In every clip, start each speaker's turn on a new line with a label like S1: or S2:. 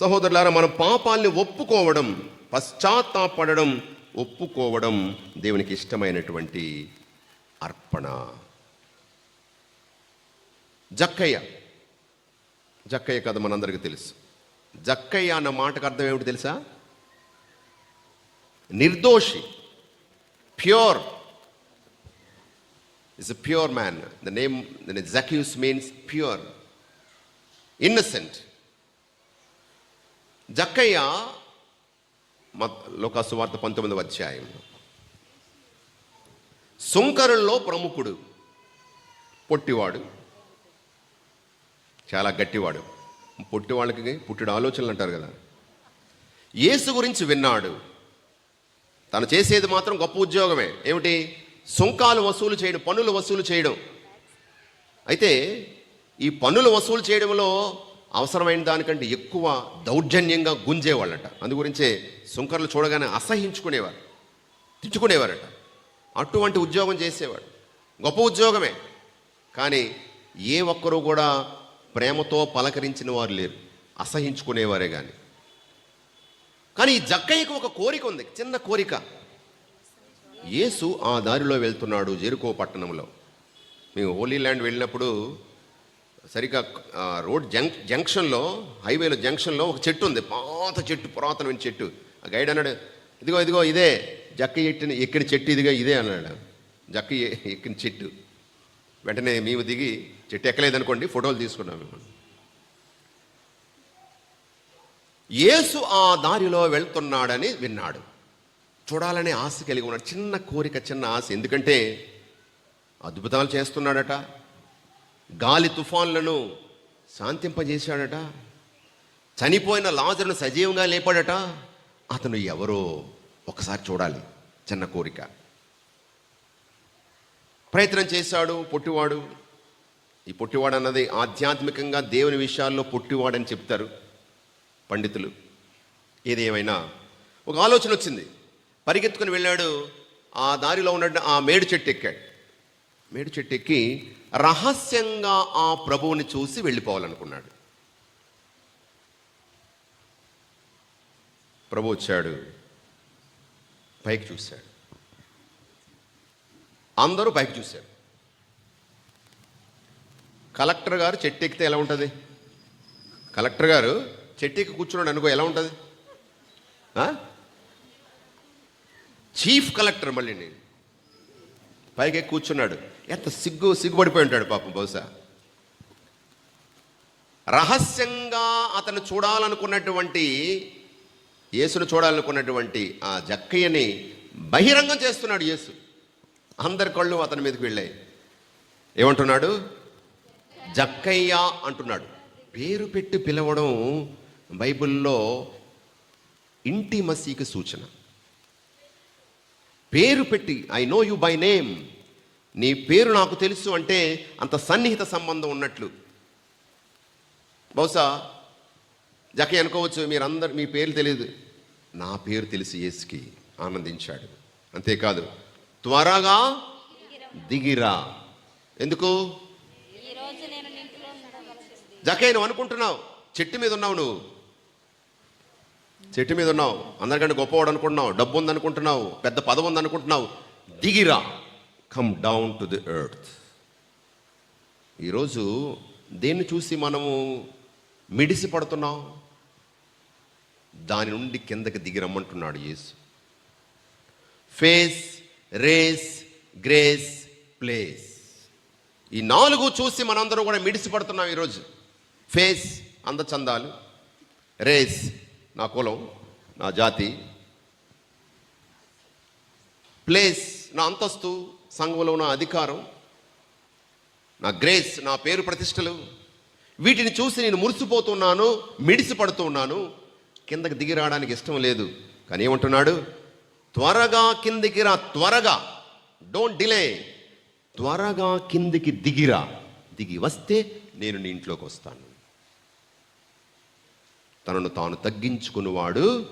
S1: సహోదరులారా మన పాపాల్ని ఒప్పుకోవడం పశ్చాత్తాపడడం ఒప్పుకోవడం దేవునికి ఇష్టమైనటువంటి అర్పణ. జక్కయ్య. జక్కయ్య కథ మనందరికీ తెలుసు. జక్కయ్య అన్న మాటకు అర్థం ఏమిటి తెలుసా? నిర్దోషి. Pure. Is pure man the name the Zacchaeus means pure innocent Jakkayya లోకాసు వార్త పంతొమ్మిది అధ్యాయం. సుంకరుల్లో ప్రముఖుడు పొట్టివాడు చాలా గట్టివాడు. పొట్టి వాళ్ళకి పుట్టిడు ఆలోచనలు అంటారు కదా. యేసు గురించి విన్నాడు. తను చేసేది మాత్రం గొప్ప ఉద్యోగమే. ఏమిటి? సుంకాలు వసూలు చేయడం పన్నులు వసూలు చేయడం. అయితే ఈ పన్నులు వసూలు చేయడంలో అవసరమైన దానికంటే ఎక్కువ దౌర్జన్యంగా గుంజేవాళ్ళట. అందు గురించే సుంకర్లు చూడగానే అసహించుకునేవారు తిట్టుకునేవారట. అటువంటి ఉద్యోగం చేసేవాడు. గొప్ప ఉద్యోగమే. కానీ ఏ ఒక్కరూ కూడా ప్రేమతో పలకరించిన వారు లేరు. అసహించుకునేవారే కానీ కానీ ఈ జక్కయ్యకు ఒక కోరిక ఉంది చిన్న కోరిక. యేసు ఆ దారిలో వెళ్తున్నాడు జెరుకో పట్టణంలో. మేము హోలీ ల్యాండ్ వెళ్ళినప్పుడు సరిగ్గా రోడ్ జంక్ జంక్షన్లో హైవేలో జంక్షన్లో ఒక చెట్టు ఉంది. పాత చెట్టు పురాతనమైన చెట్టు. ఆ గైడ్ అన్నాడు ఇదిగో ఇదిగో ఇదే. జక్క ఎట్టిన ఎక్కిన చెట్టు ఇదిగో ఇదే అన్నాడు. జక్క ఎక్కిన చెట్టు. వెంటనే మేము దిగి చెట్టు ఎక్కలేదనుకోండి ఫోటోలు తీసుకున్నాం మేము. యేసు ఆ దారిలో వెళ్తున్నాడని విన్నాడు. చూడాలనే ఆశ కలిగి ఉన్నాడు. చిన్న కోరిక చిన్న ఆశ. ఎందుకంటే అద్భుతాలు చేస్తున్నాడట. గాలి తుఫాన్లను శాంతింపజేశాడట. చనిపోయిన లాజర్ను సజీవంగా లేపాడట. అతను ఎవరో ఒకసారి చూడాలి చిన్న కోరిక. ప్రయత్నం చేశాడు పొట్టివాడు. ఈ పొట్టివాడు అన్నది ఆధ్యాత్మికంగా దేవుని విషయాల్లో పొట్టివాడని చెప్తారు పండితులు. ఏదేమైనా ఒక ఆలోచన వచ్చింది. పరిగెత్తుకుని వెళ్ళాడు. ఆ దారిలో ఉన్న ఆ మేడు చెట్టు ఎక్కాడు. మేడు చెట్టు ఎక్కి రహస్యంగా ఆ ప్రభువుని చూసి వెళ్ళిపోవాలనుకున్నాడు. ప్రభు వచ్చాడు. పైకి చూశాడు. అందరూ పైకి చూశారు. కలెక్టర్ గారు చెట్టు ఎక్కితే ఎలా ఉంటుంది? కలెక్టర్ గారు చెట్టు ఎక్కి కూర్చున్నాడు అనుకో ఎలా ఉంటుంది? ఆ? చీఫ్ కలెక్టర్ మళ్ళీ నేను. పైకి కూర్చున్నాడు. ఎంత సిగ్గు సిగ్గుపడిపోయి ఉంటాడు పాపం బహుశా. రహస్యంగా అతను చూడాలనుకున్నటువంటి యేసును చూడాలనుకున్నటువంటి ఆ జక్కయ్యని బహిరంగం చేస్తున్నాడు యేసు. అందరి కళ్ళు అతని మీదకి వెళ్ళాయి. ఏమంటున్నాడు? జక్కయ్య అంటున్నాడు. పేరు పెట్టి పిలవడం బైబిల్లో ఇంటి మసీకి సూచన. పేరు పెట్టి I know you by name. నీ పేరు నాకు తెలుసు అంటే అంత సన్నిహిత సంబంధం ఉన్నట్లు. బహుశా జకి అనుకోవచ్చు మీరందరు మీ పేరు తెలియదు నా పేరు తెలిసి యేసుకి ఆనందించాడు. అంతేకాదు త్వరగా దిగిరా. ఎందుకు? జకే నువ్వు అనుకుంటున్నావు చెట్టు మీద ఉన్నావు నువ్వు. చెట్టు మీద ఉన్నావు అందరికంటే గొప్పవాడు అనుకుంటున్నావు డబ్బు ఉంది అనుకుంటున్నావు పెద్ద పదవి ఉంది అనుకుంటున్నావు దిగిరా. Come down to the earth ఈరోజు దేన్ని చూసి మనము మిడిసి పడుతున్నాం? దాని నుండి కిందకి దిగి రమ్మంటున్నాడు Yesu. Face race grace place ఈ నాలుగు చూసి మనందరూ కూడా మిడిసి పడుతున్నాం ఈరోజు. ఫేస్ అందచందాలు రేస్ నా కులం నా జాతి. ప్లేస్ నా అంతస్తు. సంఘంలో ఉన్న అధికారం నా గ్రేస్ నా పేరు ప్రతిష్టలు వీటిని చూసి నేను మురిసిపోతున్నాను మిడిసి పడుతున్నాను కిందకి దిగి రావడానికి ఇష్టం లేదు. కానీ ఏమంటున్నాడు? త్వరగా కిందికి రా త్వరగా. డోంట్ డిలే త్వరగా కిందికి దిగిరా దిగి వస్తే నేను నీ ఇంట్లోకి వస్తాను. తనను తాను తగ్గించుకున్నవాడు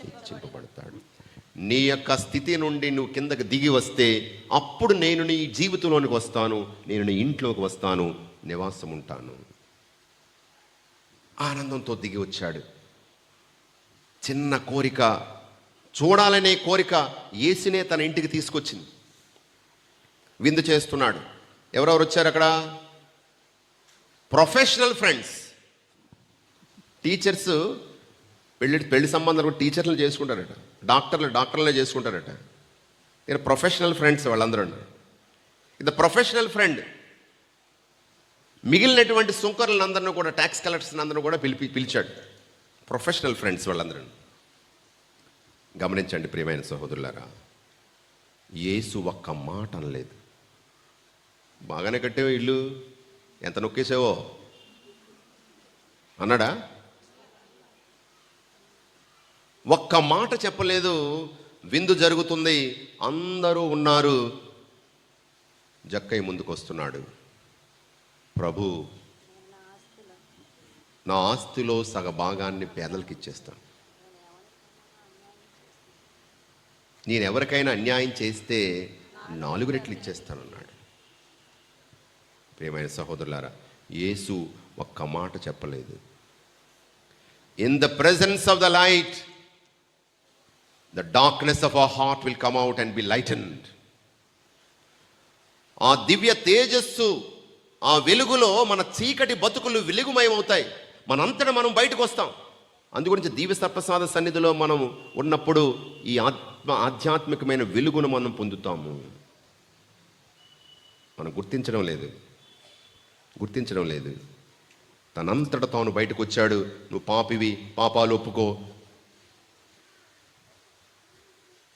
S1: హెచ్చింపబడతాడు నీ యొక్క స్థితి నుండి నువ్వు కిందకి దిగి వస్తే అప్పుడు నేను నీ జీవితంలోనికి వస్తాను నేను నీ ఇంట్లోకి వస్తాను నివాసం ఉంటాను ఆనందంతో దిగి వచ్చాడు. చిన్న కోరిక చూడాలనే కోరిక యేసునే తన ఇంటికి తీసుకొచ్చింది. విందు చేస్తున్నాడు. ఎవరెవరు వచ్చారు అక్కడ? Professional friends. టీచర్స్ పెళ్ళి పెళ్ళి సంబంధాలు కూడా టీచర్లు చేసుకుంటారట. డాక్టర్లు డాక్టర్లే చేసుకుంటారట. నేను ప్రొఫెషనల్ ఫ్రెండ్స్ వాళ్ళందరూ. ఇది ప్రొఫెషనల్ ఫ్రెండ్. మిగిలినటువంటి సుంకర్లందరినీ కూడా ట్యాక్స్ కలెక్టర్స్ అందరూ కూడా పిలిపి పిలిచాడు. ప్రొఫెషనల్ ఫ్రెండ్స్ వాళ్ళందరూ. గమనించండి ప్రియమైన సహోదరులారా. ఏసు ఒక్క మాట అనలేదు. బాగానే కట్టేవో ఇల్లు? ఎంత నొక్కేసావో? అన్నాడా? ఒక్క మాట చెప్పలేదు. విందు జరుగుతుంది. అందరూ ఉన్నారు. జక్కయ్య ముందుకు వస్తున్నాడు ప్రభు నా ఆస్తిలో సగ భాగాన్ని పేదలకు ఇచ్చేస్తాను నేను ఎవరికైనా అన్యాయం చేస్తే నాలుగు రెట్లు ఇచ్చేస్తానన్నాడు. ప్రియమైన సహోదరులారా యేసు ఒక్క మాట చెప్పలేదు. In the presence of the light the darkness of our heart will come out and be lightened ఆ దివ్య తేజస్సు ఆ వెలుగులో మన చీకటి బతుకులు వెలుగుమయమవుతాయి. మనంతట మనం బయటకు వస్తాం అందుగురించి దివ్య సర్పసాద సన్నిధిలో మనం ఉన్నప్పుడు ఈ ఆత్మ ఆధ్యాత్మికమైన వెలుగును మనం పొందుతాము. మనం గుర్తించడం లేదు. గుర్తించడం లేదు. తనంతట తాను బయటకు వచ్చాడు నువ్వు పాపివి పాపాలు ఒప్పుకో.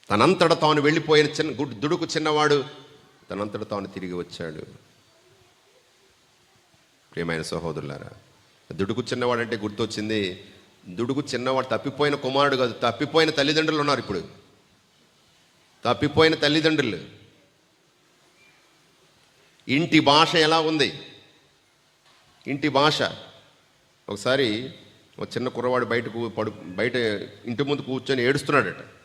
S1: తనంతట తాను వెళ్ళిపోయిన చిన్న దుడుకు చిన్నవాడు తనంతట తాను తిరిగి వచ్చాడు. ప్రియమైన సహోదరులారా దుడుకు చిన్నవాడంటే గుర్తొచ్చింది. దుడుకు చిన్నవాడు తప్పిపోయిన కుమారుడు కాదు తప్పిపోయిన తల్లిదండ్రులు ఉన్నారు ఇప్పుడు. తప్పిపోయిన తల్లిదండ్రులు. ఇంటి భాష ఎలా ఉంది? ఇంటి భాష. ఒకసారి ఒక చిన్న కుర్రవాడు బయటకు పడు బయట ఇంటి ముందు కూర్చొని ఏడుస్తున్నాడట.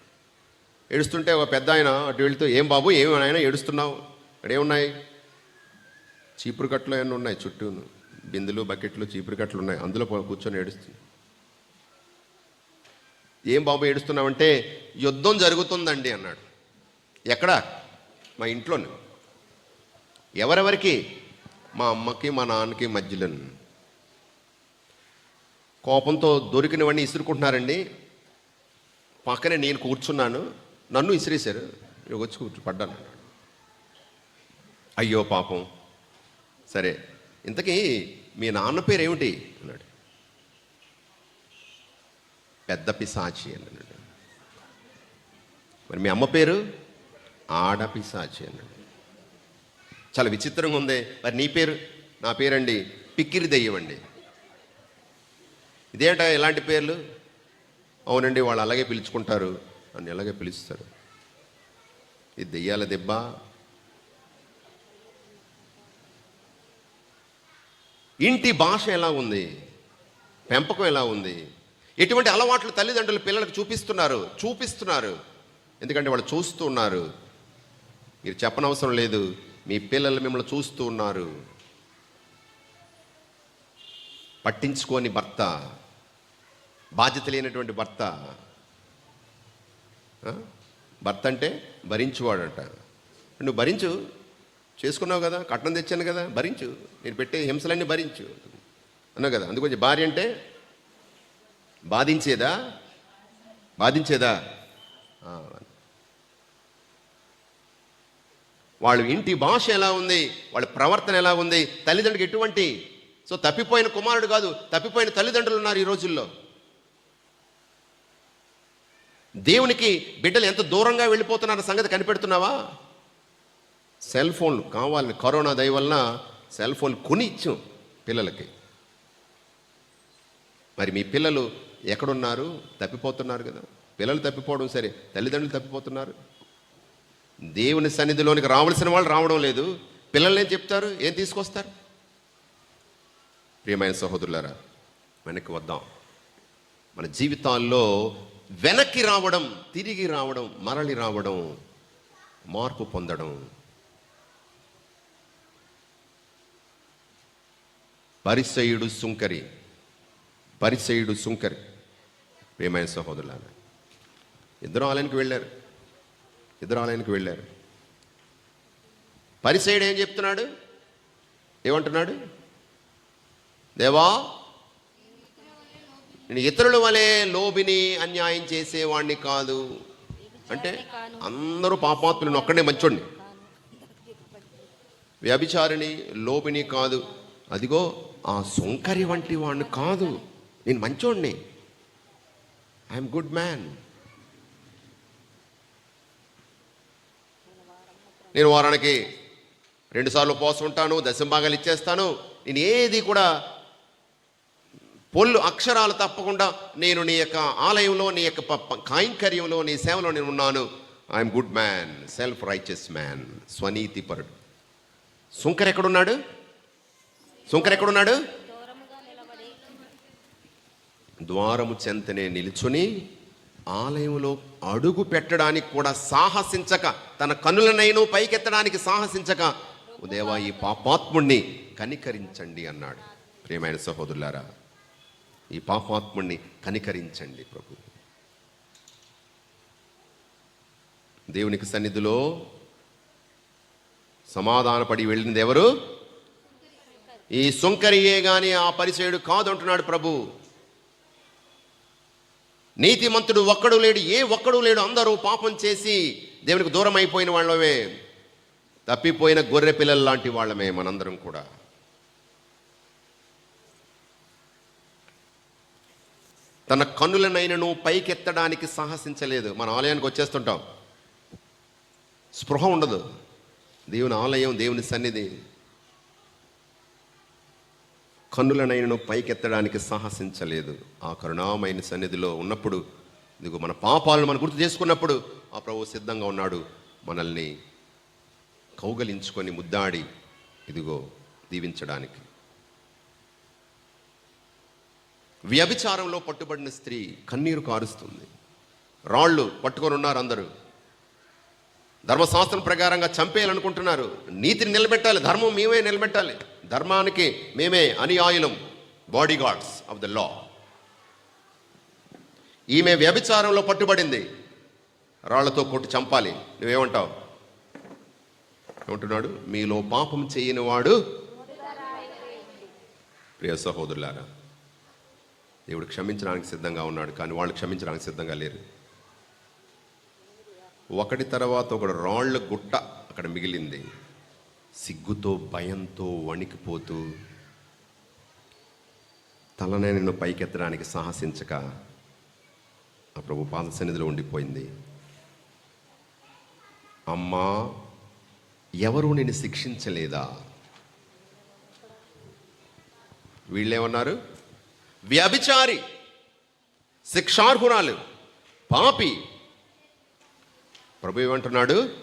S1: ఏడుస్తుంటే ఒక పెద్ద ఆయన అటు వెళ్తూ ఏం బాబు ఏమి ఆయన ఏడుస్తున్నావు? ఇక్కడ ఏమున్నాయి చీపురు కట్టలు ఏమైనా ఉన్నాయి? చుట్టూ బిందులు బకెట్లు చీపురు కట్టలు ఉన్నాయి. అందులో కూర్చొని ఏడుస్తుంది ఏం బాబు ఏడుస్తున్నావంటే యుద్ధం జరుగుతుందండి అన్నాడు. ఎక్కడ? మా ఇంట్లోనే. ఎవరెవరికి? మా అమ్మకి మా నాన్నకి మధ్యలో. కోపంతో దొరికినవన్నీ ఇసురుకుంటున్నారండి. పక్కనే నేను కూర్చున్నాను. నన్ను ఇసిరేశారు ఇక్కడికి వచ్చి కూర్చు పడ్డాను అన్నాడు అయ్యో పాపం. సరే ఇంతకీ మీ నాన్న పేరు ఏమిటి అన్నాడు. పెద్ద పిశాచి అన్నాడు. మరి మీ అమ్మ పేరు? ఆడపిశాచి అన్నాడు. చాలా విచిత్రంగా ఉంది. మరి నీ పేరు? నా పేరండి పిక్కిరి దెయ్యం అండి ఇదేంట ఎలాంటి పేర్లు? అవునండి వాళ్ళు అలాగే పిలుచుకుంటారు. అని ఎలాగే పిలుస్తారు ఇది దెయ్యాల దెబ్బ ఇంటి భాష ఎలా ఉంది? పెంపకం ఎలా ఉంది? ఎటువంటి అలవాట్లు తల్లిదండ్రులు పిల్లలకు చూపిస్తున్నారు? చూపిస్తున్నారు. ఎందుకంటే వాళ్ళు చూస్తూ ఉన్నారు. మీరు చెప్పనవసరం లేదు. మీ పిల్లలు మిమ్మల్ని చూస్తూ ఉన్నారు. పట్టించుకోని భర్త బాధ్యత లేనటువంటి భర్త భర్త అంటే భరించువాడంట. నువ్వు భరించు. చేసుకున్నావు కదా కట్నం తెచ్చాను కదా భరించు. నేను పెట్టే హింసలన్నీ భరించు. అన్నావు కదా అందుకొంచెం భార్య అంటే బాధించేదా? బాధించేదా? వాళ్ళ ఇంటి భాష ఎలా ఉంది? వాళ్ళ ప్రవర్తన ఎలా ఉంది? తల్లిదండ్రులకు ఎటువంటి? సో తప్పిపోయిన కుమారుడు కాదు తప్పిపోయిన తల్లిదండ్రులు ఉన్నారు ఈ రోజుల్లో. దేవునికి బిడ్డలు ఎంత దూరంగా వెళ్ళిపోతున్నారన్న సంగతి కనిపెడుతున్నావా? సెల్ ఫోన్లు కావాలని కరోనా దయ వలన సెల్ ఫోన్ కొని ఇచ్చాం పిల్లలకి. మరి మీ పిల్లలు ఎక్కడున్నారు? తప్పిపోతున్నారు కదా. పిల్లలు తప్పిపోవడం సరే తల్లిదండ్రులు తప్పిపోతున్నారు. దేవుని సన్నిధిలోనికి రావాల్సిన వాళ్ళు రావడం లేదు. పిల్లలు ఏం చెప్తారు? ఏం తీసుకొస్తారు? ప్రియమైన సహోదరులారా వెనక్కి వద్దాం. మన జీవితాల్లో వెనక్కి రావడం తిరిగి రావడం మరలి రావడం మార్పు పొందడం. పరిసయుడు సుంకరి పరిసయుడు సుంకరి. ప్రేమైన సహోదరులారా ఇద్దరు ఆలయానికి వెళ్ళారు. ఇద్దరు ఆలయానికి వెళ్ళారు. పరిసయుడు ఏం చెప్తున్నాడు? ఏమంటున్నాడు? దేవా నేను ఇతరుల వలె లోబిని అన్యాయం చేసేవాణ్ణి కాదు. అంటే అందరూ పాపాత్ములను ఒక్కడే మంచోడిని వ్యభిచారిణి లోబిని కాదు. అదిగో ఆ సొంకరి వంటి వాడిని కాదు. నేను మంచోడిని ఐఎమ్ గుడ్ మ్యాన్ నేను వారానికి రెండుసార్లు ఉపవాసం ఉంటాను దశంభాగాలు ఇచ్చేస్తాను. నేను ఏది కూడా పొల్లు అక్షరాలు తప్పకుండా నేను నీ యొక్క ఆలయంలో నీ యొక్క ప- నీ సేవలో నేను ఉన్నాను. I'm good man self righteous man స్వనీతిపరుడు సుంకర్ ఎక్కడున్నాడు? సుంకర్ ఎక్కడున్నాడు? ద్వారము చెంతనే నిలుచుని ఆలయంలో అడుగు పెట్టడానికి కూడా సాహసించక తన కనులనైను పైకెత్తడానికి సాహసించక "ఓ దేవా ఈ పాపాత్ముణ్ణి కనికరించండి అన్నాడు. ప్రియమైన సహోదరులారా ఈ పాపాత్ముణ్ణి కనికరించండి ప్రభు. దేవునికి సన్నిధిలో సమాధానపడి వెళ్ళింది ఎవరు? ఈ సుంకరియే గాని ఆ పరిచయుడు కాదు అంటున్నాడు ప్రభు. నీతిమంతుడు ఒక్కడు లేడు ఏ ఒక్కడు లేడు అందరూ పాపం చేసి దేవునికి దూరం అయిపోయిన వాళ్ళమే. తప్పిపోయిన గొర్రె పిల్లలు లాంటి వాళ్ళమే మనందరం కూడా. తన కన్నులనైనను పైకెత్తడానికి సాహసించలేదు. మన ఆలయానికి వచ్చేస్తుంటాం. స్పృహ ఉండదు. దేవుని ఆలయం దేవుని సన్నిధి. కన్నులనైనను పైకెత్తడానికి సాహసించలేదు. ఆ కరుణామైన సన్నిధిలో ఉన్నప్పుడు ఇదిగో మన పాపాలను మనం గుర్తు చేసుకున్నప్పుడు ఆ ప్రభు సిద్ధంగా ఉన్నాడు. మనల్ని కౌగలించుకొని ముద్దాడి ఇదిగో దీవించడానికి. వ్యభిచారంలో పట్టుబడిన స్త్రీ కన్నీరు కారుస్తుంది. రాళ్ళు పట్టుకొని ఉన్నారు అందరూ. ధర్మశాస్త్రం ప్రకారంగా చంపేయాలనుకుంటున్నారు. నీతిని నిలబెట్టాలి ధర్మం మేమే నిలబెట్టాలి. ధర్మానికి మేమే అనుయాయులం body guards of the law ఈమె వ్యభిచారంలో పట్టుబడింది. రాళ్ళతో కొట్టి చంపాలి. నువ్వేమంటావు? ఏమంటున్నాడు? మీలో పాపం చేయని వాడు ప్రియ సహోదరులారా దేవుడు క్షమించడానికి సిద్ధంగా ఉన్నాడు కానీ వాళ్ళు క్షమించడానికి సిద్ధంగా లేరు. ఒకటి తర్వాత ఒకడు రాళ్ళ గుట్ట అక్కడ మిగిలింది. సిగ్గుతో భయంతో వణికిపోతూ తలనే నిన్ను పైకెత్తడానికి సాహసించక ఆ ప్రభు పాద సన్నిధిలో ఉండిపోయింది. అమ్మా ఎవరు నేను శిక్షించలేదా? వీళ్ళేమన్నారు? వ్యభిచారి శిక్షార్హురాలు పాపి. ప్రభు ఏమంటున్నాడు?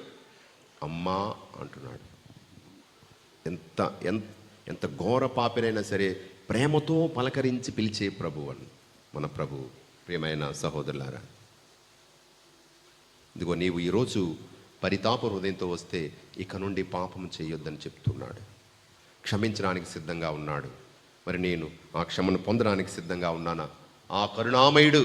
S1: అమ్మా అంటున్నాడు. ఎంత ఎంత ఎంత ఘోర పాపినైనా సరే ప్రేమతో పలకరించి పిలిచే ప్రభు అని మన ప్రభు. ప్రియమైన సహోదరులారా ఇదిగో నీవు ఈరోజు పరితాప హృదయంతో వస్తే ఇక నుండి పాపం చేయొద్దని చెప్తున్నాడు. క్షమించడానికి సిద్ధంగా ఉన్నాడు. మరి నేను ఆ క్షమను పొందడానికి సిద్ధంగా ఉన్నానా? ఆ కరుణామయుడు